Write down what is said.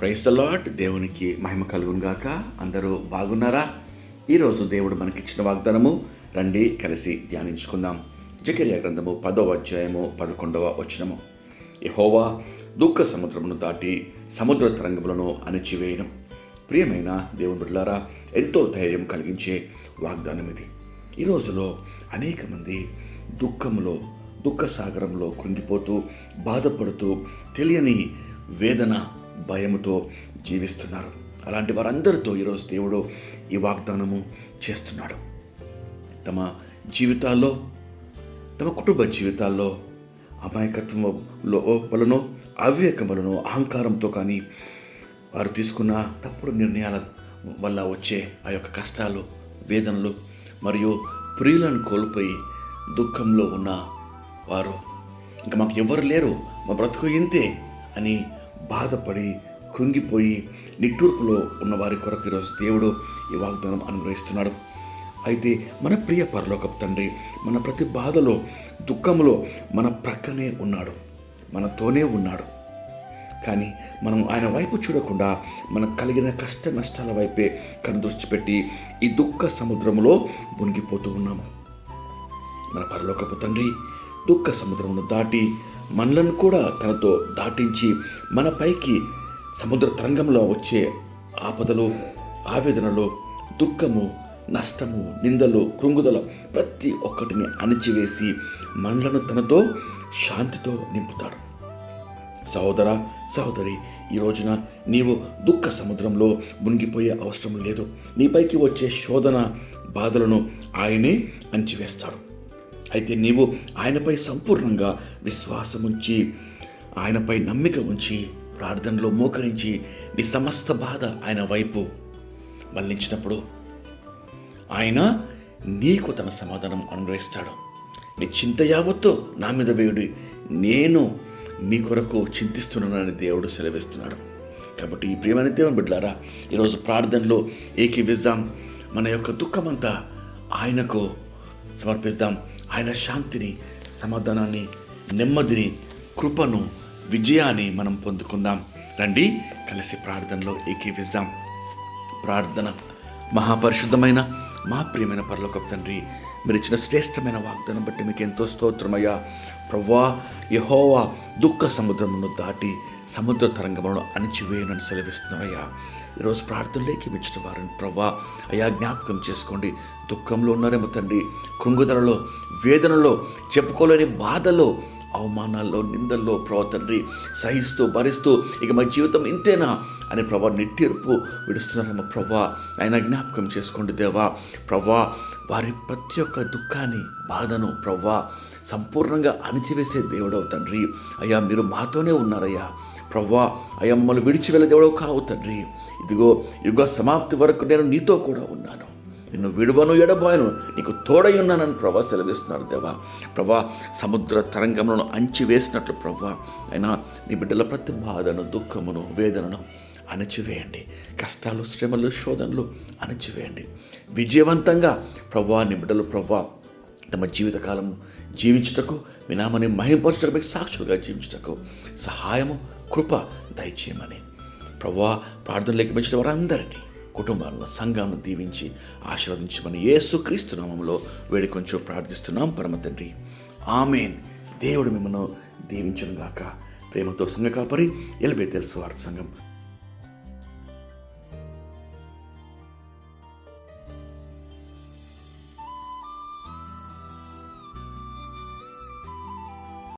Price the lot దేవునికి మహిమ కలుగును గాక. అందరూ బాగున్నారా? ఈరోజు దేవుడు మనకిచ్చిన వాగ్దానము రండి కలిసి ధ్యానించుకుందాం. జకర్య గ్రంథము పదవ అధ్యాయము పదకొండవ వచనము. యహోవా దుఃఖ సముద్రమును దాటి సముద్ర తరంగములను అణిచివేయడం. ప్రియమైన దేవుని బిడ్డలారా ఎంతో ధైర్యం కలిగించే వాగ్దానం ఇది. ఈ రోజులో అనేక మంది దుఃఖంలో దుఃఖ సాగరంలో కృంగిపోతూ బాధపడుతూ తెలియని వేదన భయముతో జీవిస్తున్నారు. అలాంటి వారందరితో ఈరోజు దేవుడు ఈ వాగ్దానము చేస్తున్నాడు. తమ జీవితాల్లో తమ కుటుంబ జీవితాల్లో అమాయకత్వంలో వలనో అవివేకం వలనో అహంకారంతో కానీ వారు తీసుకున్న తప్పుడు నిర్ణయాల వల్ల వచ్చే ఆ యొక్క కష్టాలు వేదనలు మరియు ప్రియులను కోల్పోయి దుఃఖంలో ఉన్న వారు. ఇంకా మాకు ఎవరు లేరు మా బ్రతుకు ఇంతే అని బాధపడి కృంగిపోయి నిట్టూర్పులో ఉన్న వారి కొరకు ఈరోజు దేవుడు ఈ వాగ్దానం అనుగ్రహిస్తున్నాడు. అయితే మన ప్రియ పరలోకపు తండ్రి మన ప్రతి బాధలో దుఃఖంలో మన ప్రక్కనే ఉన్నాడు. మనతోనే ఉన్నాడు. కానీ మనం ఆయన వైపు చూడకుండా మనకు కలిగిన కష్ట నష్టాల వైపే కనుదృష్టి పెట్టి ఈ దుఃఖ సముద్రంలో మునిగిపోతూ ఉన్నాము. మన పరలోకపు తండ్రి దుఃఖ సముద్రమును దాటి మనలను కూడా తనతో దాటించి మన పైకి సముద్ర తరంగంలో వచ్చే ఆపదలు ఆవేదనలు దుఃఖము నష్టము నిందలు కృంగుదల ప్రతి ఒక్కటిని అణిచివేసి మనలను తనతో శాంతితో నింపుతాడు. సహోదర సహోదరి ఈ రోజున నీవు దుఃఖ సముద్రంలో మునిగిపోయే అవసరం లేదు. నీపైకి వచ్చే శోధన బాధలను ఆయనే అంచివేస్తాడు అయితే నీవు ఆయనపై సంపూర్ణంగా విశ్వాసం ఉంచి ఆయనపై నమ్మిక ఉంచి ప్రార్థనలో మోకరించి నీ సమస్త బాధ ఆయన వైపు మళ్ళించినప్పుడు ఆయన నీకు తన సమాధానం అనుగ్రహిస్తాడు. నీ చింత యావత్తు నా మీద వేయుడి. నేను మీ కొరకు చింతిస్తున్నానని దేవుడు సెలవిస్తున్నాడు. కాబట్టి ఈ ప్రియమైన దేవుని బిడ్డారా ఈరోజు ప్రార్థనలో ఏకీవిద్దాం. మన యొక్క దుఃఖమంతా ఆయనకు సమర్పిద్దాం. ఆయన శాంతిని సమాధానాన్ని నెమ్మదిని కృపను విజయాన్ని మనం పొందుకుందాం. రండి కలిసి ప్రార్థనలో ఏకీవిద్దాం. ప్రార్థన. మహాపరిశుద్ధమైన మా ప్రియమైన పరలోకపు తండ్రి మీరు ఇచ్చిన శ్రేష్టమైన వాగ్దానం బట్టి మీకు ఎంతో స్తోత్రమయ్యా. ప్రవ్వా యహోవా దుఃఖ సముద్రమును దాటి సముద్ర తరంగములను అణిచివేయనని సెలవిస్తున్నారయ్యా ఈరోజు ప్రార్థనలోకి మెచ్చిన వారిని ప్రవ్వా అయ్యా జ్ఞాపకం చేసుకోండి. దుఃఖంలో ఉన్నారేమో తండ్రి కృంగుదలలో వేదనలో చెప్పుకోలేని బాధలో అవమానాల్లో నిందల్లో ప్రభా తండ్రి సహిస్తూ భరిస్తూ ఇక మా జీవితం ఇంతేనా అని ప్రభా నిట్టీర్పు విడుస్తున్నారమ్మ ప్రభా. ఆయన జ్ఞాపకం చేసుకోండి దేవా. ప్రభా వారి ప్రతి ఒక్క దుఃఖాన్ని బాధను ప్రభా సంపూర్ణంగా అణిచివేసే దేవుడవు తండ్రి. అయ్యా మీరు మాతోనే ఉన్నారయ్యా. ప్రవ్వా అయ్యా మమ్మల్ని విడిచి వెళ్ళే దేవుడవు కావు తండ్రి. ఇదిగో యుగ సమాప్తి వరకు నేను నీతో కూడా ఉన్నాను. నిన్ను విడువను ఎడబాయను. నీకు తోడై ఉన్నానని ప్రభా సెలవిస్తున్నారు దేవా. ప్రభా సముద్ర తరంగంలో అంచి వేసినట్లు ప్రభా. అయినా నీ బిడ్డల ప్రతి బాధను దుఃఖమును వేదనను అణచివేయండి. కష్టాలు శ్రమలు శోధనలు అణచివేయండి. విజయవంతంగా ప్రభా నీ బిడ్డలు ప్రభా తమ జీవితకాలం జీవించుటకు వినామని మహింపరచడానికి సాక్షులుగా జీవించుటకు సహాయము కృప దయచేయమని. ప్రభా ప్రార్థనలు లెక్కించిన వారందరినీ కుటుంబాలను సంఘాలను దీవించి ఆశీర్వదించమని యేసుక్రీస్తు నామంలో కొంచెం ప్రార్థిస్తున్నాం. పరమ తండ్రి ఆమెన్. దేవుడు మిమ్మల్ని దీవించను గాక ప్రేమతో సంఘ కాపరి ఎల్బే తెలుసు వార్త సంఘం